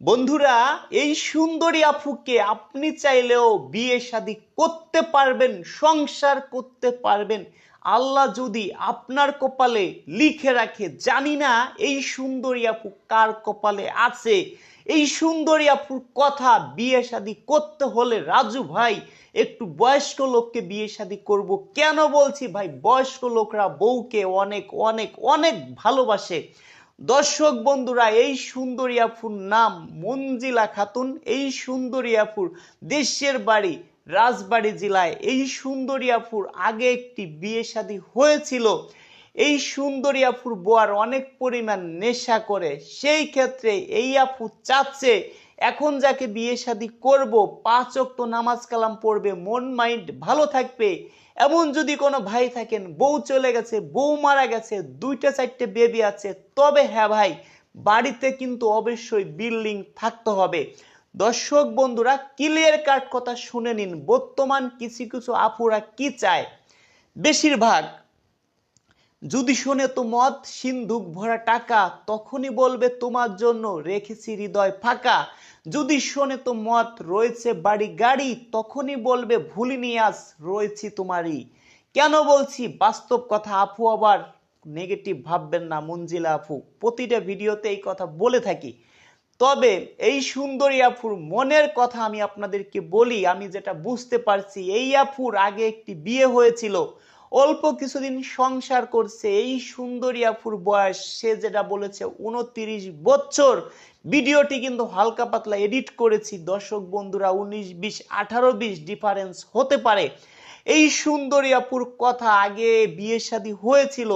বন্ধুরা, এই সুন্দরী আফুকে আপনি চাইলেও বিয়ে শাদী করতে পারবেন, সংসার করতে পারবেন। আল্লাহ যদি আপনার কপালে লিখে রাখে, জানি না এই সুন্দরী আপু কার কপালে আছে। এই সুন্দরী আপুর কথা বিয়ে শাদী করতে হলে রাজু ভাই, একটু বয়স্ক লোককে বিয়ে শাদী করব কেন বলছি? ভাই, বয়স্ক লোকরা বউকে অনেক অনেক অনেক ভালোবাসে। দর্শক বন্ধুরা, এই সুন্দরিয়াপুর নাম মঞ্জিলা খাতুন, এই সুন্দরিয়াপুর দেশের বাড়ি রাজবাড়ি জেলায় এই সুন্দরিয়াপুর আগে একটি বিয়ে শাদী হয়েছিল। এই সুন্দরী আফুর বোয়ার অনেক পরিমাণ নেশা করে, সেই ক্ষেত্রে এই আপু চাচ্ছে এখন যাকে বিয়ে শাদী করব, পাঁচ অক্ত নামাজ কালাম পড়বে, মন মাইন্ড ভালো থাকবে। এমন যদি কোনো ভাই থাকেন, বউ চলে গেছে, বউ মারা গেছে, দুইটা চারটে বেবি আছে, তবে হ্যাঁ ভাই, বাড়িতে কিন্তু অবশ্যই বিল্ডিং থাকতে হবে। দর্শক বন্ধুরা ক্লিয়ার কাট কথা শুনে নিন, বর্তমান কিছু কিছু আপুরা কি চায়? বেশিরভাগ যদি শোনে তো মদ, সিন্ধুক ভরা টাকা, তখনই বলবে তোমার জন্য রেখেছি হৃদয় ফাঁকা। যদি শোনে তো মদ, রয়েছে বাড়ি গাড়ি, তখনই বলবে ভুলিনি আজ রয়েছি তোমারই। কেন বলছি? বাস্তব কথা আপু আবার নেগেটিভ ভাববেন না, মঞ্জিলা আপু। প্রতিটা ভিডিওতে এই কথা বলে থাকি। তবে এই সুন্দরী আফুর মনের কথা আমি আপনাদেরকে বলি, আমি যেটা বুঝতে পারছি, এই আফুর আগে একটি বিয়ে হয়েছিল। অল্প কিছুদিন সংসার করছে, এই সুন্দরী আফুর বয়স, সে যেটা বলেছে, উনত্রিশ বছর। ভিডিওটি কিন্তু হালকা পাতলা এডিট করেছি। দর্শক বন্ধুরা, উনিশ বিশ, আঠারো বিশ ডিফারেন্স হতে পারে। এই সুন্দরী আপুর কথা আগে বিয়ে শাদী হয়েছিল।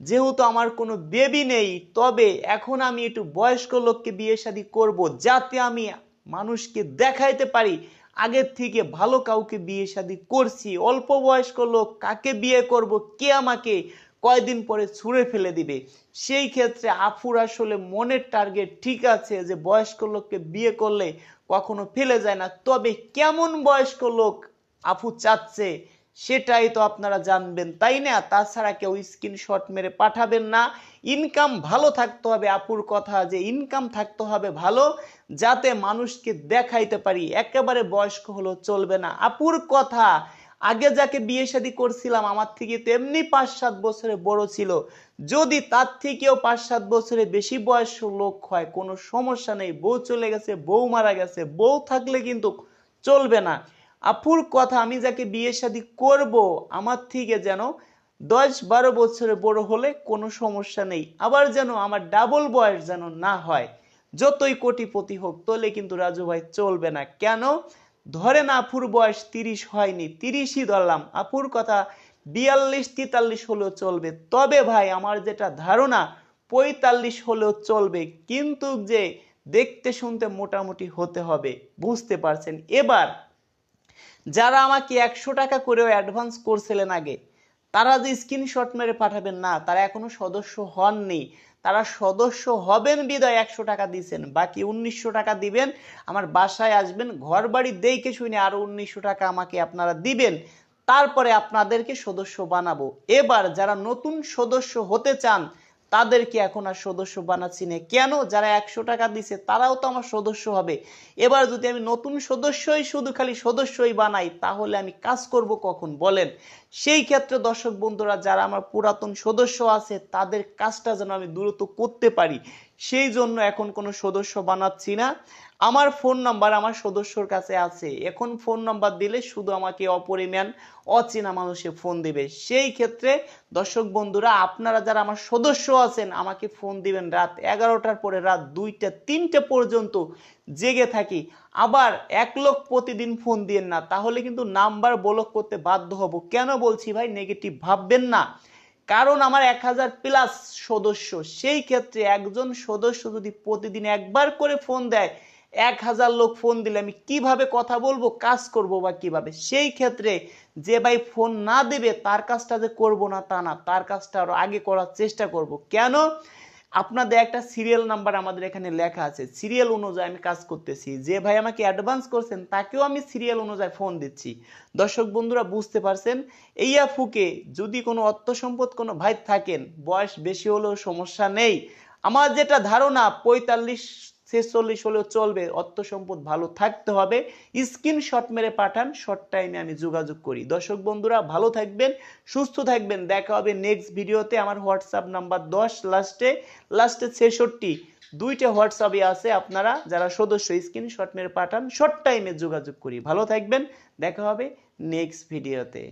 যেহেতু আমার কোনো বেবি নেই, তবে এখন আমি একটু বয়স্ক লোককে বিয়ে শাদী করব, যাতে আমি মানুষকে দেখাইতে পারি। আগের থেকে ভালো কাউকে বিয়ে শাদী করছি, অল্প বয়স্ক লোক, কাকে বিয়ে করব, কে আমাকে কয়দিন পরে ছুঁড়ে ফেলে দিবে? সেই ক্ষেত্রে আফুর আসলে মনের টার্গেট ঠিক আছে যে বয়স্ক লোককে বিয়ে করলে কখনো ফেলে যায় না। তবে কেমন বয়স্ক লোক আফু চাচ্ছে সেটাই তো আপনারা জানবেন, তাই না? তাছাড়া কেউ স্ক্রিনশট মেরে পাঠাবেন না। ইনকাম ভালো থাকতে হবে, আপুর কথা যে ইনকাম থাকতে হবে ভালো, যাতে মানুষকে দেখাইতে পারি। একেবারে বয়স্ক হলেও চলবে না। আপুর কথা, আগে যাকে বিয়ে শাদী করছিলাম, আমার থেকে তেমনি পাঁচ সাত বছরে বড় ছিল। যদি তার থেকেও পাঁচ সাত বছরে বেশি বয়স লোক হয়, কোনো সমস্যা নেই। বউ চলে গেছে, বউ মারা গেছে, বউ থাকলে কিন্তু চলবে না। আপুর কথা আমি যাকে বিয়ে শাদী করব, আমার থেকে যেন দশ বারো বছরে বড় হলে কোনো সমস্যা নেই। আবার যেন আমার ডাবল বয়স যেন না হয়। যতই কোটিপতি হোক, তোলে কিন্তু রাজু ভাই চলবে না। কেন? ধরেন আপুর বয়স তিরিশ হয়নি, তিরিশই ধরলাম। আপুর কথা বিয়াল্লিশ, তেতাল্লিশ হলেও চলবে। তবে ভাই, আমার যেটা ধারণা, পঁয়তাল্লিশ হলেও চলবে। কিন্তু যে দেখতে শুনতে মোটামুটি হতে হবে, বুঝতে পারছেন? এবার যারা আমাকে একশো টাকা করেও অ্যাডভান্স করছিলেন আগে, তারা যে স্ক্রিনশট মেরে পাঠাবেন না, তারা এখনও সদস্য হননি। তারা সদস্য হবেন বিদায় একশো টাকা দিয়েছেন, বাকি উনিশশো টাকা দিবেন, আমার বাসায় আসবেন ঘর বাড়ি দেখে শুনে আরও উনিশশো টাকা আমাকে আপনারা দিবেন, তারপরে আপনাদেরকে সদস্য বানাবো। এবার যারা নতুন সদস্য হতে চান তাদেরকে এখন আর সদস্য বানাচ্ছি না। কেন? যারা একশো টাকা দিছে, তারাও তো আমার সদস্য হবে। এবার যদি আমি নতুন সদস্যই, শুধু খালি সদস্যই বানাই, তাহলে আমি কাজ করব কখন? বলেন। সেই ক্ষেত্রে দর্শক বন্ধুরা, যারা আমার পুরাতন সদস্য আছে, তাদের কাজটা যেন আমি দ্রুত করতে পারি। সেই জন্য এখন কোনো সদস্য বানাচ্ছি না। আমার ফোন নাম্বার আমার সদস্যর কাছে আছে। এখন ফোন নাম্বার দিলে শুধু আমাকে অপরিমাণ অচেনা মানুষে ফোন দিবে। সেই ক্ষেত্রে দর্শক বন্ধুরা, আপনারা যারা আমার সদস্য আছেন, আমাকে ফোন দিবেন রাত এগারোটার পরে রাত দুইটা, তিনটে পর্যন্ত জেগে থাকি। আবার এক লোক প্রতিদিন ফোন দিয়েন না, তাহলে কিন্তু নাম্বার ব্লক করতে বাধ্য হব। কেন বলছি ভাই? নেগেটিভ ভাববেন না। কারণ আমার এক হাজার প্লাস সদস্য, সেই ক্ষেত্রে একজন সদস্য যদি প্রতিদিন একবার করে ফোন দেয়, এক হাজার লোক ফোন দিলে আমি কীভাবে কথা বলব, কাজ করব বা কীভাবে? সেই ক্ষেত্রে যে ভাই ফোন না দেবে, তার কাজটা যে করব না তা না, তার কাজটা আরও আগে করার চেষ্টা করব। কেন? আপনাদের একটা সিরিয়াল নাম্বার আমাদের এখানে লেখা আছে। সিরিয়াল অনুযায়ী আমি কাজ করতেছি। যে ভাই আমাকে অ্যাডভান্স করছেন, তাকেও আমি সিরিয়াল অনুযায়ী ফোন দিচ্ছি। দর্শক বন্ধুরা, বুঝতে পারছেন? এই ফুকে যদি কোনো অর্থ সম্পদ কোনো ভাই থাকেন, বয়স বেশি হলেও সমস্যা নেই। আমার যেটা ধারণা, পঁয়তাল্লিশ ছেচল্লিশ হলেও চলবে, অর্থ সম্পদ ভালো থাকতে হবে। স্ক্রিনশট মেরে পাঠান শর্ট টাইমে আমি যোগাযোগ করি। দর্শক বন্ধুরা, ভালো থাকবেন, সুস্থ থাকবেন। দেখা হবে নেক্সট ভিডিওতে আমার হোয়াটসঅ্যাপ নাম্বার দশ লাস্টে লাস্টে ছেষট্টি। দুইটা হোয়াটসঅ্যাপে আছে আপনারা, যারা সদস্য, স্ক্রিনশট মেরে পাঠান শর্ট টাইমে যোগাযোগ করি। ভালো থাকবেন, দেখা হবে নেক্সট ভিডিওতে